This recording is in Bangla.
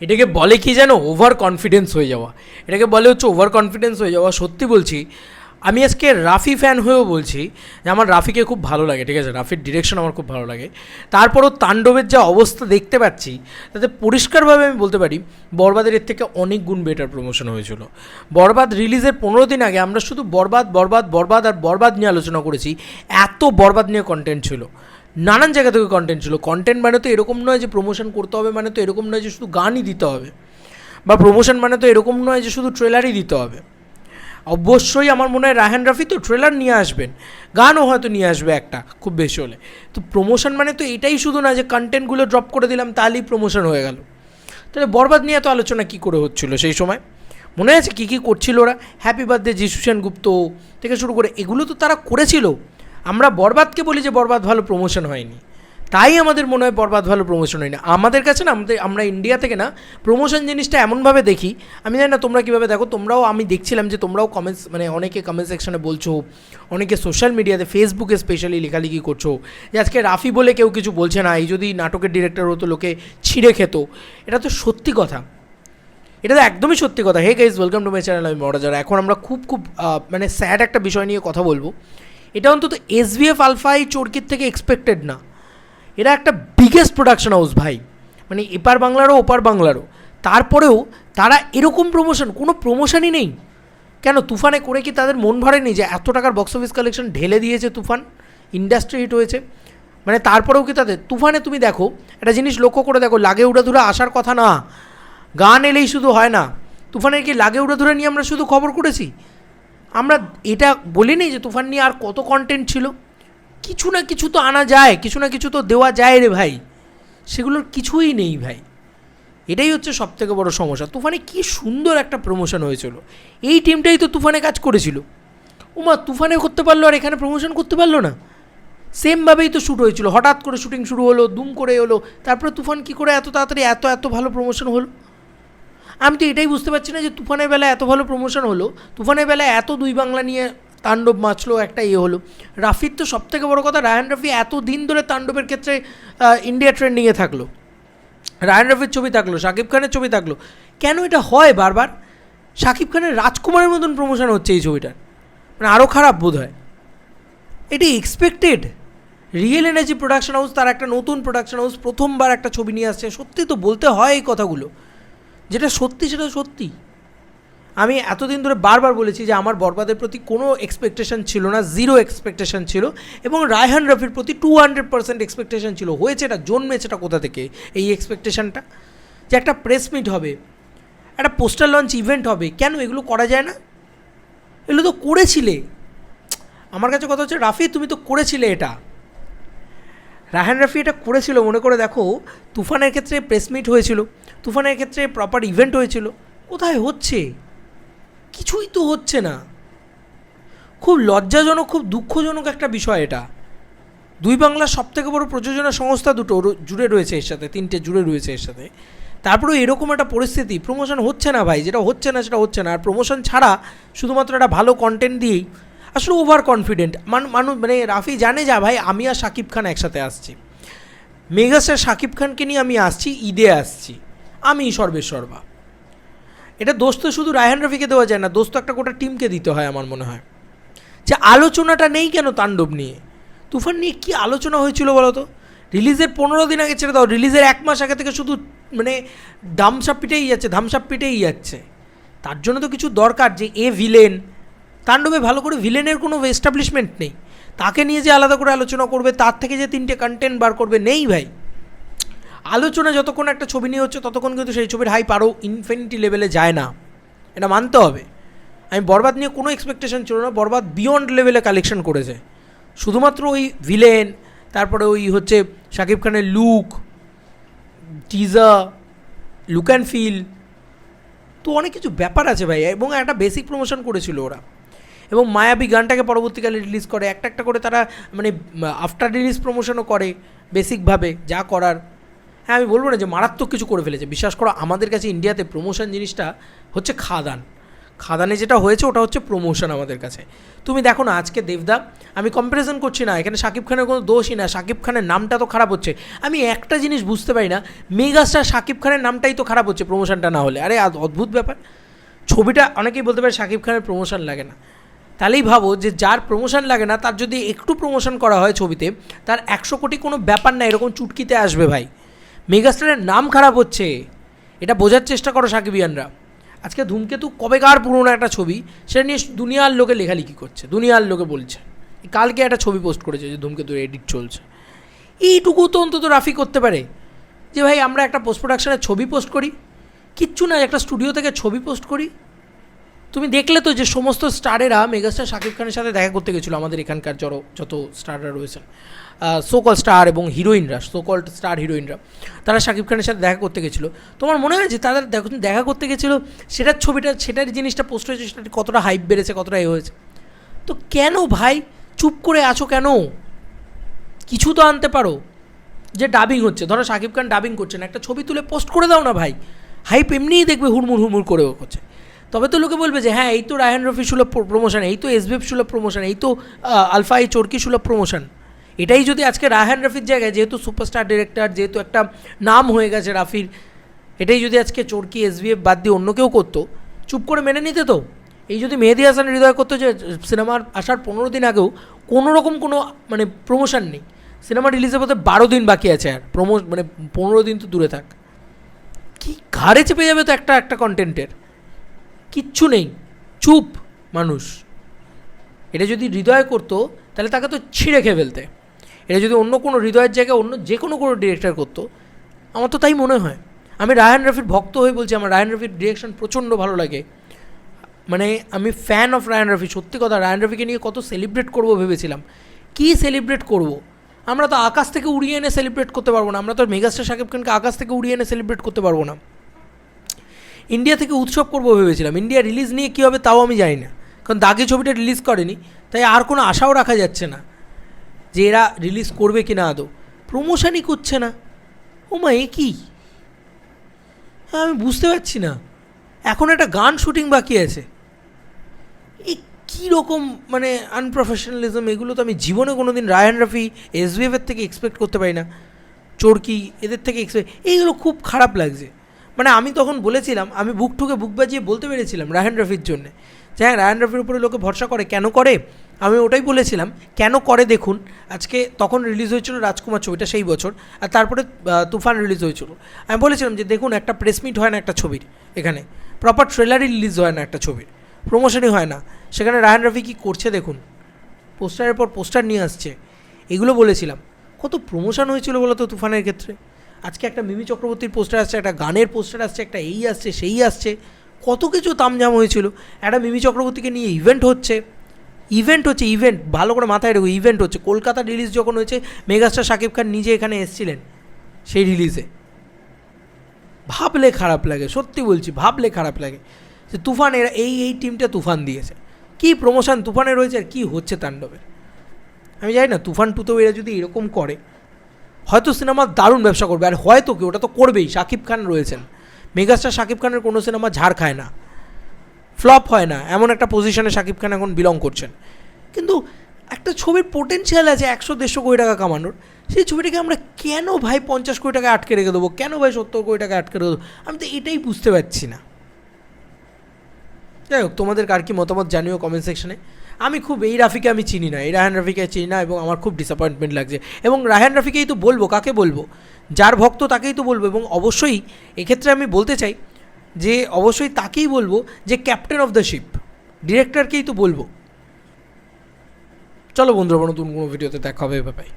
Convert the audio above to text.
এটাকে বলে কি যেন ওভার কনফিডেন্স হয়ে যাওয়া। এটাকে বলে হচ্ছে ওভার কনফিডেন্স হয়ে যাওয়া। সত্যি বলছি, আমি আজকে রাফি ফ্যান হয়েও বলছি যে আমার রাফিকে খুব ভালো লাগে, ঠিক আছে? রাফির ডিরেকশন আমার খুব ভালো লাগে। তারপরও তাণ্ডবের যা অবস্থা দেখতে পাচ্ছি, তাতে পরিষ্কারভাবে আমি বলতে পারি, বরবাদের এর থেকে অনেক গুণ বেটার প্রমোশন হয়েছিল। বরবাদ রিলিজের পনেরো দিন আগে আমরা শুধু বরবাদ বরবাদ বরবাদ আর বরবাদ নিয়ে আলোচনা করেছি, এত বরবাদ নিয়ে কন্টেন্ট ছিল। নানান জায়গা থেকে কন্টেন্ট ছিল। কন্টেন্ট মানে তো এরকম নয় যে প্রমোশন করতে হবে মানে তো এরকম নয় যে শুধু গানই দিতে হবে। বা প্রমোশন মানে তো এরকম নয় যে শুধু ট্রেলারই দিতে হবে। অবশ্যই আমার মনে হয় রাহান রাফি তো ট্রেলার নিয়ে আসবেন। গানও হয়তো নিয়ে আসবে একটা, খুব বেশি হলে। তো প্রমোশন মানে তো এটাই শুধু না যে কন্টেন্টগুলো ড্রপ করে দিলাম, তাহলেই প্রমোশন হয়ে গেল। তাহলে বরবাদ নিয়ে তো আলোচনা কী করে হচ্ছিল সেই সময়? মনে আছে কী কী করছিল ওরা? হ্যাপি বার্থডে যিশু সেন গুপ্ত থেকে শুরু করে, এগুলো তো তারা করেছিল। আমরা বরবাদকে বলি যে বরবাদ ভালো প্রমোশন হয়নি। তাই আমাদের মনে হয় বরবাদ ভালো প্রমোশন হয় না আমাদের কাছে না, আমাদের, আমরা ইন্ডিয়া থেকে না প্রমোশন জিনিসটা এমনভাবে দেখি, আমি জানি না তোমরা কীভাবে দেখো, তোমরাও আমি দেখছিলাম যে তোমরাও কমেন্টস মানে অনেকে কমেন্ট সেকশনে বলছো, অনেকে সোশ্যাল মিডিয়াতে ফেসবুকে স্পেশালি লেখালেখি করছ, যে আজকে রাফি বলে কেউ কিছু বলছে না, এই যদি নাটকের ডিরেক্টর হতো, লোকে ছিঁড়ে খেত। এটা তো সত্যি কথা। এটা তো একদমই সত্যি কথা। Hey guys welcome to my channel আমি মরাজার এখন আমরা খুব খুব মানে স্যাড একটা বিষয় নিয়ে কথা বলব। এটা অন্তত এস ভি এফ আলফাই চোরকির থেকে এক্সপেক্টেড না। এরা একটা বিগেস্ট প্রোডাকশন হাউস ভাই। মানে এপার বাংলারও, ওপার বাংলারও। তারপরেও তারা এরকম প্রমোশন কোনো প্রমোশনই নেই। কেন? তুফানে করে কি তাদের মন ভরেনি যে এত টাকার বক্স অফিস কালেকশন ঢেলে দিয়েছে তুফান? ইন্ডাস্ট্রি হিট হয়েছে। মানে তারপরেও কি তাদের? তুফানে তুমি দেখো, একটা জিনিস লক্ষ্য করে দেখো, লাগে উড়া ধরে আসার কথা না। গান এলেই শুধু হয় না। তুফানের কি লাগে উড়া ধরে নিয়ে আমরা শুধু খবর করেছি? আমরা এটা বলিনি যে তুফান নিয়ে আর কত কন্টেন্ট ছিল। কিছু না কিছু তো আনা যায়, কিছু না কিছু তো দেওয়া যায় রে ভাই। সেগুলোর কিছুই নেই ভাই। এটাই হচ্ছে সব থেকে বড় সমস্যা। তুফানে কি সুন্দর একটা প্রমোশন হয়েছিল। এই টিমটাই তো তুফানে কাজ করেছিল। উমা, তুফানে করতে পারল আর এখানে প্রমোশন করতে পারল না? সেমভাবেই তো শ্যুট হয়েছিল। হঠাৎ করে শুটিং শুরু হলো, দুম করে হলো তারপরে তুফান কী করে এত তাড়াতাড়ি এত এত ভালো প্রমোশন হলো? আমি তো এটাই বুঝতে পারছি না যে তুফানের বেলা এত ভালো প্রমোশন হলো। তুফানের বেলা এত দুই বাংলা নিয়ে তাণ্ডব মাছলো একটা ইয়ে হলো। রাফির তো সব থেকে বড় কথা, রায়ান রাফি এত দিন ধরে তাণ্ডবের ক্ষেত্রে ইন্ডিয়া ট্রেন্ডিংয়ে থাকল। রায়ান রাফির ছবি থাকল, শাকিব খানের ছবি থাকল। কেন এটা হয় বারবার? শাকিব খানের রাজকুমারের মতন প্রমোশন হচ্ছে এই ছবিটার। মানে আরও খারাপ বোধ হয় এটি expected real energy production house তার একটা নতুন প্রোডাকশন হাউস প্রথমবার একটা ছবি নিয়ে আসছে। সত্যি তো বলতে হয় এই কথাগুলো। যেটা সত্যি, সেটা সত্যি। আমি এতদিন ধরে বারবার বলেছি যে আমার বরবাদের প্রতি কোনো এক্সপেকটেশন ছিল না জিরো এক্সপেকটেশন ছিল এবং রায়হান রফির প্রতি টু হান্ড্রেড পার্সেন্ট এক্সপেকটেশন ছিল। হয়েছে এটা, জন্মেছে এটা কোথা থেকে? এই এক্সপেকটেশনটা যে একটা প্রেস মিট হবে, একটা পোস্টার লঞ্চ ইভেন্ট হবে, কেন এগুলো করা যায় না? এগুলো তো করেছিলে। আমার কাছে কথা হচ্ছে, রাফি, তুমি তো করেছিলে এটা। রাহান রাফি এটা করেছিল, মনে করে দেখো, তুফানের ক্ষেত্রে প্রেস মিট হয়েছিল। তুফানের ক্ষেত্রে প্রপার ইভেন্ট হয়েছিল। কোথায় হচ্ছে? কিছুই তো হচ্ছে না। খুব লজ্জাজনক, খুব দুঃখজনক একটা বিষয় এটা। দুই বাংলার সব থেকে বড় প্রযোজনা সংস্থা দুটো জুড়ে রয়েছে এর সাথে, তিনটে জুড়ে রয়েছে এর সাথে। তারপরেও এরকম একটা পরিস্থিতি প্রমোশন হচ্ছে না ভাই, যেটা হচ্ছে না সেটা হচ্ছে না। আর প্রমোশন ছাড়া শুধুমাত্র একটা ভালো কন্টেন্ট দিয়েই আসলে ওভার কনফিডেন্ট মানুষ মানে রাফি জানে যা ভাই, আমি আর শাকিব খান একসাথে আসছি। মেগাস্টার শাকিব খানকে নিয়ে আমি আসছি, ঈদে আসছি। আমি সর্বেসর্বা এটা দোষ তো শুধু রায়হান রফিকে দেওয়া যায় না দোষ তো একটা গোটা টিমকে দিতে হয় আমার মনে হয়। যে আলোচনাটা নেই কেন তাণ্ডব নিয়ে? তুফান নিয়ে কী আলোচনা হয়েছিল বলো তো? রিলিজের পনেরো দিন আগে ছেড়ে দাও, রিলিজের এক মাস আগে থেকে শুধু মানে ধামসাপ পিটেই যাচ্ছে, ধামসাপ পিটেই যাচ্ছে। তার জন্য তো কিছু দরকার যে এ ভিলেন তাণ্ডবে ভালো করে ভিলেনের কোনো এস্টাবলিশমেন্ট নেই। তাকে নিয়ে যে আলাদা করে আলোচনা করবে, তার থেকে যে তিনটে কন্টেন্ট বার করবে, নেই ভাই। আলোচনা যতক্ষণ একটা ছবি নিয়ে হচ্ছে, ততক্ষণ কিন্তু সেই ছবির হাইপ আরও ইনফিনিটি লেভেলে যায় না। এটা মানতে হবে। আমি বরবাদ নিয়ে কোনো এক্সপেকটেশন ছিল না, বরবাদ বিয়ন্ড লেভেলে কালেকশন করেছে। শুধুমাত্র ওই ভিলেন তারপরে ওই হচ্ছে শাকিব খানের look teaser look and feel তো অনেক কিছু ব্যাপার আছে ভাই, এবং একটা বেসিক প্রমোশন করেছিল ওরা। এবং মায়াবী গানটাকে পরবর্তীকালে রিলিজ করে, একটা একটা করে তারা মানে আফটার রিলিজ প্রমোশনও করে বেসিকভাবে যা করার। হ্যাঁ আমি বলব না যে মারাত্মক কিছু করে ফেলেছে। বিশ্বাস করো, আমাদের কাছে ইন্ডিয়াতে প্রমোশন জিনিসটা হচ্ছে খাদান। খাদানে যেটা হয়েছে, ওটা হচ্ছে প্রমোশন আমাদের কাছে। তুমি দেখো না, আজকে দেবদা, আমি কম্প্যারিজন করছি না, এখানে শাকিব খানের কোনো দোষই না শাকিব খানের নামটা তো খারাপ হচ্ছে। আমি একটা জিনিস বুঝতে পারি না, মেগাস্টার শাকিব খানের নামটাই তো খারাপ হচ্ছে প্রমোশনটা না হলে। আরে অদ্ভুত ব্যাপার। ছবিটা অনেকেই বলতে পারে শাকিব খানের প্রমোশন লাগে না। তাহলেই ভাবো যে যার প্রমোশন লাগে না, তার যদি একটু প্রমোশন করা হয় ছবিতে, তার একশো কোটি কোনো ব্যাপার না, এরকম চুটকিতে আসবে ভাই। মেগাস্টারের নাম খারাপ হচ্ছে। এটা বোঝার চেষ্টা করো সাকিবিয়ানরা। আজকে ধূমকেতু কবেকার পুরোনো একটা ছবি, সেটা নিয়ে দুনিয়ার লোকে লেখালেখি করছে, দুনিয়ার লোকে বলছে। কালকে একটা ছবি পোস্ট করেছে যে ধূমকেতুর এডিট চলছে। এইটুকু তো অন্তত রাফি করতে পারে। যে ভাই, আমরা একটা পোস্ট প্রোডাকশনের ছবি পোস্ট করি। কিচ্ছু না, একটা স্টুডিও থেকে ছবি পোস্ট করি। তুমি দেখলে তো যে সমস্ত স্টারেরা মেগাস্টার শাকিব খানের সাথে দেখা করতে গেছিল আমাদের এখানকার যত যত স্টাররা রয়েছেন। সোকল স্টার এবং হিরোইনরা সোকল স্টার হিরোইনরা তারা শাকিব খানের সাথে দেখা করতে গেছিল। তোমার মনে হয় যে তাদের দেখো করতে গেছিল, সেটার ছবিটা, সেটার জিনিসটা পোস্ট হয়েছে, সেটা কতটা হাইপ বেড়েছে, কতটা এ হয়েছে? তো কেন ভাই? চুপ করে আছো কেন? কিছু তো আনতে পারো। যে ডাবিং হচ্ছে, ধরো শাকিব খান ডাবিং করছেন একটা ছবি তুলে পোস্ট করে দাও না ভাই। হাইপ এমনিই দেখবে হুড়মুড় হুড়মুড় করে করছে। তবে তো লোকে বলবে যে হ্যাঁ এই তো রায়হান রফি সুলভ প্রমোশন এই তো এসবিএফ সুলভ প্রমোশন এই তো আলফা এই চরকি সুলভ প্রমোশন এটাই যদি আজকে রায়হান রফির জায়গায়, যেহেতু সুপারস্টার ডিরেক্টর যেহেতু একটা নাম হয়ে গেছে রাফির, এটাই যদি আজকে চরকি এসবিএফ বাদ দিয়ে অন্য কেউ করতো, চুপ করে মেনে নিতে তো। এই যদি মেহেদি হাসান হৃদয় করতো যে, সিনেমার আসার পনেরো দিন আগেও কোনো রকম কোনো মানে প্রমোশন নেই। সিনেমা রিলিজের পথে বারো দিন বাকি আছে আর। প্রমো মানে পনেরো দিন তো দূরে থাক। কি ঘাড়ে চেপে যাবে তো একটা একটা কন্টেন্টের কিচ্ছু নেই। চুপ মানুষ। এটা যদি হৃদয় করতো, তাহলে তাকে তো ছিঁড়ে খেয়ে ফেলতে। এটা যদি অন্য কোনো হৃদয়ের জায়গায় অন্য যে কোনো কোনো ডিরেক্টর করতো, আমার তো তাই মনে হয়। আমি রায়ান রফির ভক্ত হয়ে বলছি, আমার রায়ান রফির ডিরেকশন প্রচণ্ড ভালো লাগে। মানে আমি ফ্যান অফ রায়ান রফি, সত্যি কথা, রায়ান রফিকে নিয়ে কত সেলিব্রেট করব ভেবেছিলাম। কী সেলিব্রেট করব? আমরা তো আকাশ থেকে উড়িয়ে এনে সেলিব্রেট করতে পারব না, আমরা তো মেগাস্টার শাকিব খানকে আকাশ থেকে উড়িয়ে এনে সেলিব্রেট করতে পারব না। ইন্ডিয়া থেকে উৎসব করব ভেবেছিলাম ইন্ডিয়া রিলিজ নিয়ে কী হবে তাও আমি জানি না, কারণ দাগি ছবিটা রিলিজ করেনি, তাই আর কোনো আশাও রাখা যাচ্ছে না। যে এরা রিলিজ করবে কি না আদৌ। প্রমোশনই করছে না। ও মা, এ কী? হ্যাঁ আমি বুঝতে পারছি না। এখন একটা গান শুটিং বাকি আছে। এই কী রকম মানে আনপ্রফেশনালিজম এগুলো তো আমি জীবনে কোনো দিন রায়হান রফি এসবিএফের থেকে এক্সপেক্ট করতে পারি না। চোরকি, এদের থেকে এক্সপেক্ট এইগুলো খুব খারাপ লাগছে। মানে আমি তখন বলেছিলাম, আমি বুক ঠুকে বুক বাজিয়ে বলতে পেরেছিলাম রায়হান রফির জন্যে। যে হ্যাঁ রায়হান রফির উপরে লোকে ভরসা করে। কেন করে? আমি ওটাই বলেছিলাম, কেন করে দেখুন, আজকে তখন রিলিজ হয়েছিল রাজকুমার ছবিটা সেই বছর, আর তারপরে তুফান রিলিজ হয়েছিল। আমি বলেছিলাম যে দেখুন, একটা প্রেস মিট হয় না একটা ছবির এখানে প্রপার ট্রেলারই রিলিজ হয় না একটা ছবির প্রমোশনই হয় না। সেখানে রায়হান রফি কী করছে দেখুন পোস্টারের পর পোস্টার নিয়ে আসছে, এগুলো বলেছিলাম। কত প্রমোশন হয়েছিল বলো তো তুফানের ক্ষেত্রে? আজকে একটা মিমি চক্রবর্তীর পোস্টার আসছে, একটা গানের পোস্টার আসছে, একটা এই আসছে, সেই আসছে, কত কিছু তামঝাম হয়েছিল। একটা মিমি চক্রবর্তীকে নিয়ে ইভেন্ট হচ্ছে। ইভেন্ট হচ্ছে ইভেন্ট ভালো করে মাথায় রেখো ইভেন্ট হচ্ছে। কলকাতা রিলিজ যখন হয়েছে মেগাস্টার শাকিব খান নিজে এখানে এসেছিলেন, সেই রিলিজে ভাবলে খারাপ লাগে, সত্যি বলছি, ভাবলে খারাপ লাগে। যে তুফান এরা এই এই টিমটা তুফান দিয়েছে। কী প্রমোশন তুফানে রয়েছে আর কী হচ্ছে তাণ্ডবের? আমি জানি না, তুফান টুতেও এরা যদি এরকম করে, হয়তো সিনেমা দারুণ ব্যবসা করবে। আর হয়তো কি, ওটা তো করবেই শাকিব খান রয়েছেন। মেগাস্টার শাকিব খানের কোনো সিনেমা ঝাড় খায় না। ফ্লপ হয় না, এমন একটা পজিশনে শাকিব খান এখন বিলং করছেন। কিন্তু একটা ছবির পোটেনশিয়াল আছে একশো, দেড়শো কোটি টাকা কামানোর, সেই ছবিটাকে আমরা কেন ভাই পঞ্চাশ কোটি টাকা আটকে রেখে দেবো? কেন ভাই সত্তর কোটি টাকা আটকে রেখে দেবো? আমি তো এটাই বুঝতে পারছি না। যাই হোক, তোমাদের কার কি মতামত জানিও কমেন্ট সেকশনে আমি খুব, এই রাফিকে আমি চিনি না, এই রাহান রাফিকে চিনি না এবং আমার খুব ডিসঅ্যাপয়েন্টমেন্ট লাগছে। এবং রাহান রাফিকেই তো বলব, কাকে বলব? যার ভক্ত তাকেই তো বলব এবং অবশ্যই এক্ষেত্রে আমি বলতে চাই যে অবশ্যই তাকেই বলব যে ক্যাপ্টেন অফ দ্য শিপ ডিরেক্টরকেই তো বলব। চলো বন্ধুরা, নতুন কোনো ভিডিওতে দেখা হবে বাই